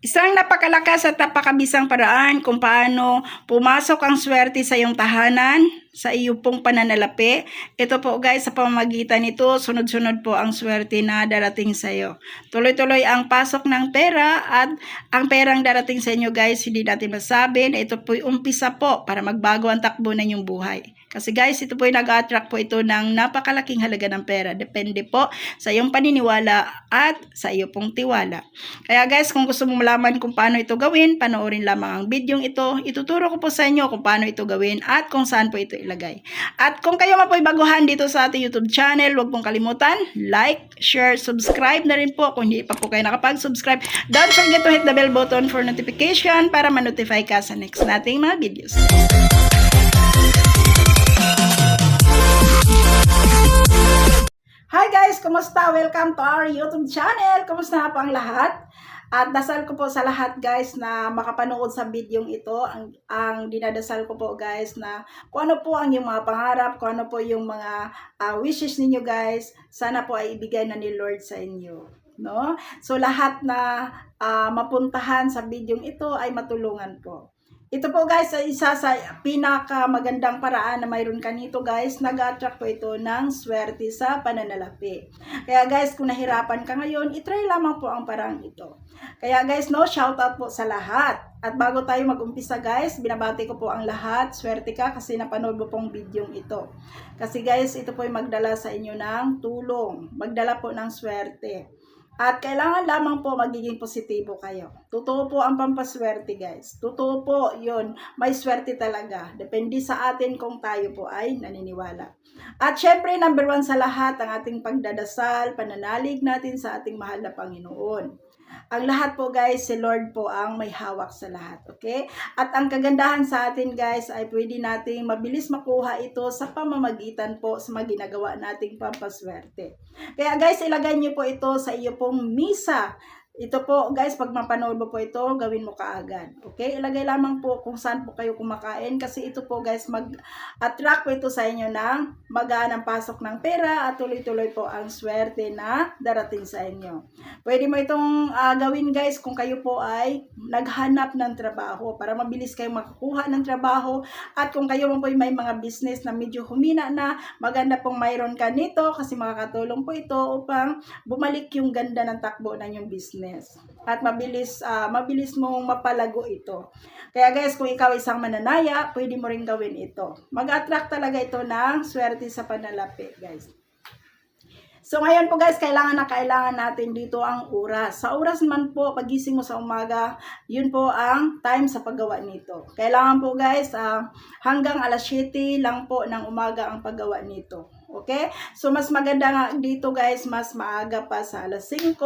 Isang napakalakas at napakabisang paraan kung paano pumasok ang swerte sa iyong tahanan, sa iyo pong pananalapi. Ito po guys, sa pamamagitan nito, sunod-sunod po ang swerte na darating sa iyo. Tuloy-tuloy ang pasok ng pera at ang perang darating sa inyo guys, hindi natin masabi na ito po'y umpisa po para magbago ang takbo ng inyong buhay. Kasi guys, ito po'y nag-attract po ito ng napakalaking halaga ng pera. Depende po sa iyong paniniwala at sa iyo pong tiwala. Kaya guys, kung gusto mong malaman kung paano ito gawin, panoorin lamang ang video ito. Ituturo ko po sa inyo kung paano ito gawin at kung saan po ito ilagay. At kung kayo nga po'y baguhan dito sa ating YouTube channel, huwag pong kalimutan, like, share, subscribe na rin po kung hindi pa po kayo nakapag-subscribe. Don't forget to hit the bell button for notification para ma-notify ka sa next nating mga videos. Kumusta? Welcome to our YouTube channel. Kumusta na po ang lahat? At dasal ko po sa lahat guys na makapanood sa video ito. Ang, ang dinadasal ko po guys na kung ano po ang yung mga pangarap, kung ano po yung mga ah, wishes ninyo guys, sana po ay ibigay na ni Lord sa inyo. No? So lahat na ah, mapuntahan sa video ito ay matulungan po. Ito po guys ay isa sa pinaka magandang paraan na mayroon ka nito guys. Nag-attract po ito ng swerte sa pananalapi. Kaya guys, kung nahirapan ka ngayon, itry lamang po ang parang ito. Kaya guys, no, shout out po sa lahat. At bago tayo mag-umpisa guys, binabati ko po ang lahat. Swerte ka kasi napanood mo pong video ito. Kasi guys, ito po ay magdala sa inyo ng tulong. Magdala po ng swerte. At kailangan lamang po magiging positibo kayo. Totoo po ang pampaswerte guys. Totoo po yun. May swerte talaga. Depende sa atin kung tayo po ay naniniwala. At syempre, number one sa lahat, ang ating pagdadasal, pananalig natin sa ating mahal na Panginoon. Ang lahat po guys, si Lord po ang may hawak sa lahat. Okay? At ang kagandahan sa atin guys ay pwede nating mabilis makuha ito sa pamamagitan po sa mga ginagawa nating pampaswerte. Kaya guys, ilagay niyo po ito sa iyo pong misa. Ito po, guys, pag mapanood mo po ito, gawin mo kaagad. Okay? Ilagay lamang po kung saan po kayo kumakain kasi ito po, guys, mag-attract po ito sa inyo ng magaan pasok ng pera at tuloy-tuloy po ang swerte na darating sa inyo. Pwede mo itong ah, gawin, guys, kung kayo po ay naghanap ng trabaho para mabilis kayo makakuha ng trabaho at kung kayo po ay may mga business na medyo humina na, maganda pong mayroon ka nito kasi makakatulong po ito upang bumalik yung ganda ng takbo ng yung business at mabilis ah, mabilis mong mapalago ito. Kaya guys, kung ikaw isang mananaya, pwede mo rin gawin ito. Mag-attract talaga ito ng swerte sa panalapi, guys. So ngayon po guys, kailangan na kailangan natin dito ang oras. Sa oras man po, pagising mo sa umaga, yun po ang time sa paggawa nito. Kailangan po guys, ah, hanggang alas 7 lang po ng umaga ang paggawa nito. Okay? So, mas maganda nga dito guys, mas maaga pa sa alas 5.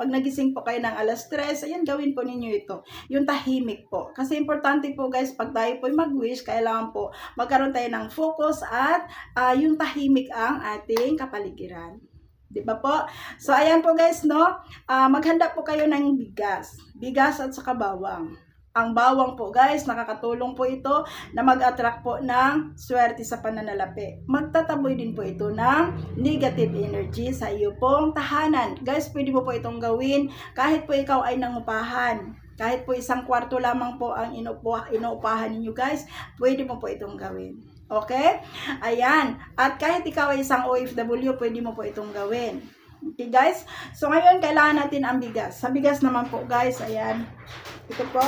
Pag nagising po kayo ng alas 3, ayan, gawin po ninyo ito. Yung tahimik po. Kasi importante po guys, pag tayo po mag-wish, kailangan po magkaroon tayo ng focus at ah, yung tahimik ang ating kapaligiran. Di ba po? So, ayan po guys, no? Ah, maghanda po kayo ng bigas. Bigas at saka bawang. Ang bawang po guys, nakakatulong po ito na mag-attract po ng swerte sa pananalapi. Magtataboy din po ito ng negative energy sa iyo pong tahanan. Guys, pwede mo po itong gawin kahit po ikaw ay nangupahan. Kahit po isang kwarto lamang po ang inuupa, inuupahan ninyo guys, pwede mo po itong gawin. Okay? Ayan. At kahit ikaw ay isang OFW, pwede mo po itong gawin. Okay guys? So ngayon, kailangan natin ang bigas. Sa bigas naman po guys, ayan. Ito po.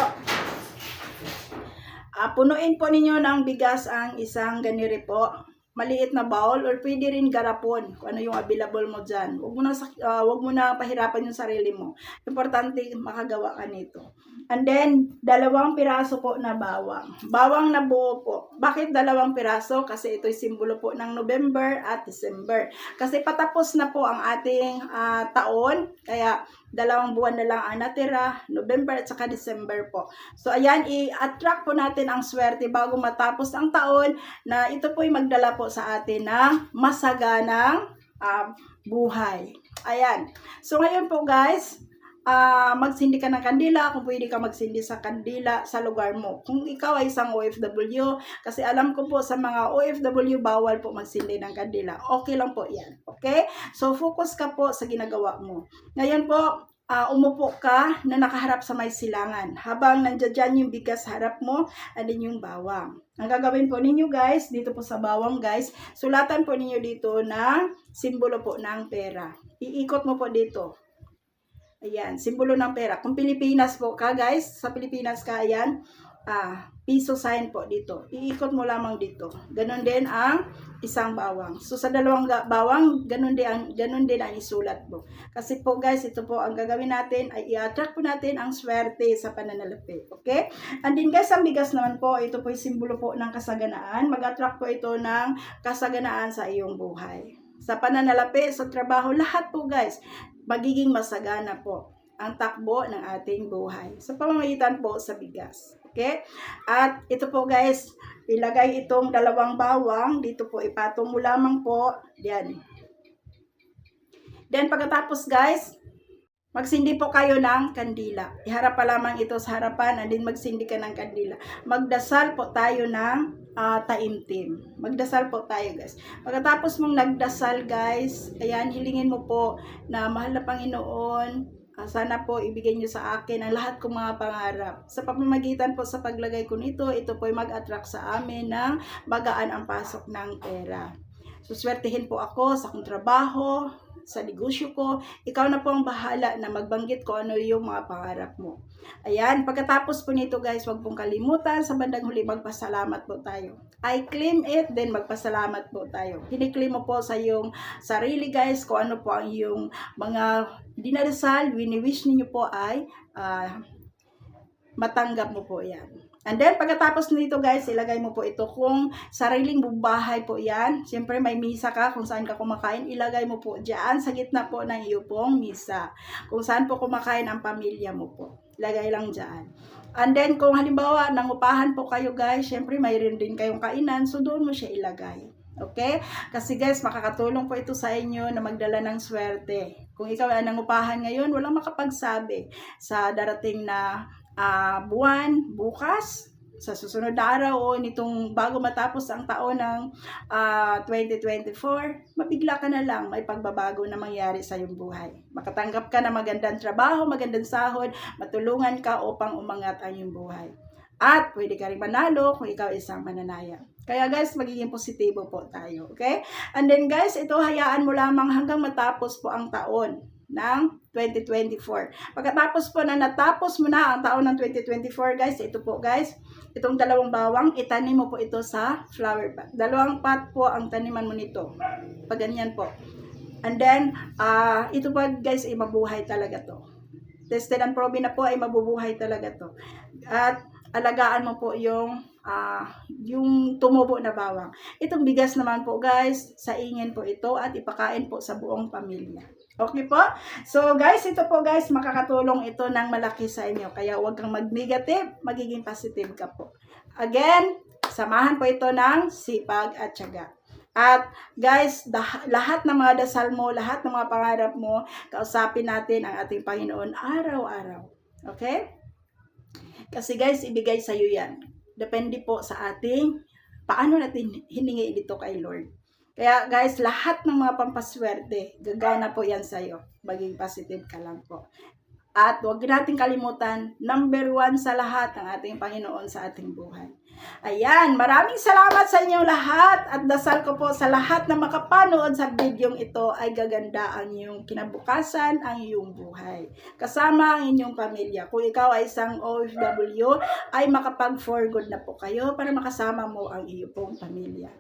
Ah, punuin po ninyo ng bigas ang isang ganiri po. Maliit na bowl or pwede rin garapon kung ano yung available mo dyan. Huwag mo na, ah, huwag mo na pahirapan yung sarili mo. Importante makagawa ka nito. And then, dalawang piraso po na bawang. Bawang na buo po. Bakit dalawang piraso? Kasi ito'y simbolo po ng November at December. Kasi patapos na po ang ating ah, taon. Kaya, dalawang buwan na lang ang natira. November at saka December po. So, ayan, i-attract po natin ang swerte bago matapos ang taon na ito po'y magdala po sa atin ng masaganang ah, buhay. Ayan. So, ngayon po guys, ah magsindi ka ng kandila, kung pwede ka magsindi sa kandila sa lugar mo. Kung ikaw ay isang OFW, kasi alam ko po sa mga OFW, bawal po magsindi ng kandila. Okay lang po yan. Okay? So, focus ka po sa ginagawa mo. Ngayon po, ah, umupo ka na nakaharap sa may silangan. Habang nandiyan yung bigas harap mo, andin yung bawang. Ang gagawin po ninyo guys, dito po sa bawang guys, sulatan po ninyo dito ng simbolo po ng pera. Iikot mo po dito. Ayan, simbolo ng pera. Kung Pilipinas po ka guys, sa Pilipinas ka, ayan, ah, piso sign po dito. Iikot mo lamang dito. Ganon din ang isang bawang. So sa dalawang bawang, ganon din ang ganon din ang isulat mo. Kasi po guys, ito po ang gagawin natin ay i-attract po natin ang swerte sa pananalapi. Okay? And then guys, ang bigas naman po, ito po yung simbolo po ng kasaganaan. Mag-attract po ito ng kasaganaan sa iyong buhay. Sa pananalapi, sa trabaho, lahat po guys, magiging masagana po ang takbo ng ating buhay sa pamamagitan po sa bigas. Okay? At ito po guys, ilagay itong dalawang bawang. Dito po, ipatong mo lamang po. Yan. Then pagkatapos guys, magsindi po kayo ng kandila. Iharap pa lamang ito sa harapan and then magsindi ka ng kandila. Magdasal po tayo ng ah, taimtim. Magdasal po tayo guys. Pagkatapos mong nagdasal guys, ayan, hilingin mo po na mahal na Panginoon, Ah, sana po ibigay niyo sa akin ang lahat kong mga pangarap. Sa pamamagitan po sa paglagay ko nito, ito po ay mag-attract sa amin ng magaan ang pasok ng pera. Suswertehin po ako sa akong trabaho, sa negosyo ko. Ikaw na po ang bahala na magbanggit ko ano yung mga pangarap mo. Ayan, pagkatapos po nito guys, wag pong kalimutan sa bandang huli magpasalamat po tayo. I claim it, then magpasalamat po tayo. Kiniklim mo po sa iyong sarili guys kung ano po ang iyong mga dinarasal, wini-wish ninyo po ay ah, matanggap mo po yan. And then, pagkatapos nito guys, ilagay mo po ito kung sariling bahay po yan. Siyempre, may misa ka kung saan ka kumakain. Ilagay mo po dyan sa gitna po ng iyo pong misa. Kung saan po kumakain ang pamilya mo po. Ilagay lang dyan. And then, kung halimbawa, nangupahan po kayo guys, syempre, mayroon din kayong kainan. So, doon mo siya ilagay. Okay? Kasi guys, makakatulong po ito sa inyo na magdala ng swerte. Kung ikaw ay nangupahan ngayon, walang makapagsabi sa darating na ah, buwan, bukas, sa susunod na araw o nitong bago matapos ang taon ng ah, 2024, mabigla ka na lang, may pagbabago na mangyari sa iyong buhay. Makatanggap ka ng magandang trabaho, magandang sahod, matulungan ka upang umangat ang iyong buhay. At pwede ka rin manalo kung ikaw isang mananaya. Kaya guys, magiging positibo po tayo. Okay? And then guys, ito hayaan mo lamang hanggang matapos po ang taon ng 2024. Pagkatapos po na natapos mo na ang taon ng 2024, guys, ito po guys, itong dalawang bawang, itanim mo po ito sa flower pot. Dalawang pot po ang taniman mo nito. Pag ganyan po. And then, ah ito po guys, ay mabuhay talaga to. Tested and proven na po ay mabubuhay talaga to. At alagaan mo po yung ah yung tumubo na bawang. Itong bigas naman po guys, sa ingin po ito at ipakain po sa buong pamilya. Okay po? So guys, ito po guys, makakatulong ito ng malaki sa inyo. Kaya huwag kang mag-negative, magiging positive ka po. Again, samahan po ito ng sipag at tiyaga. At guys, lahat ng mga dasal mo, lahat ng mga pangarap mo, kausapin natin ang ating Panginoon araw-araw. Okay? Kasi guys, ibigay sa iyo yan. Depende po sa ating paano natin hiningi dito kay Lord. Kaya guys, lahat ng mga pampaswerte, gagana po yan sa iyo. Maging positive ka lang po. At huwag natin kalimutan, number one sa lahat ang ating Panginoon sa ating buhay. Ayan, maraming salamat sa inyong lahat at dasal ko po sa lahat na makapanood sa videong ito ay gaganda ang iyong kinabukasan, ang iyong buhay. Kasama ang inyong pamilya. Kung ikaw ay isang OFW, ay makapag-for good na po kayo para makasama mo ang iyong pamilya.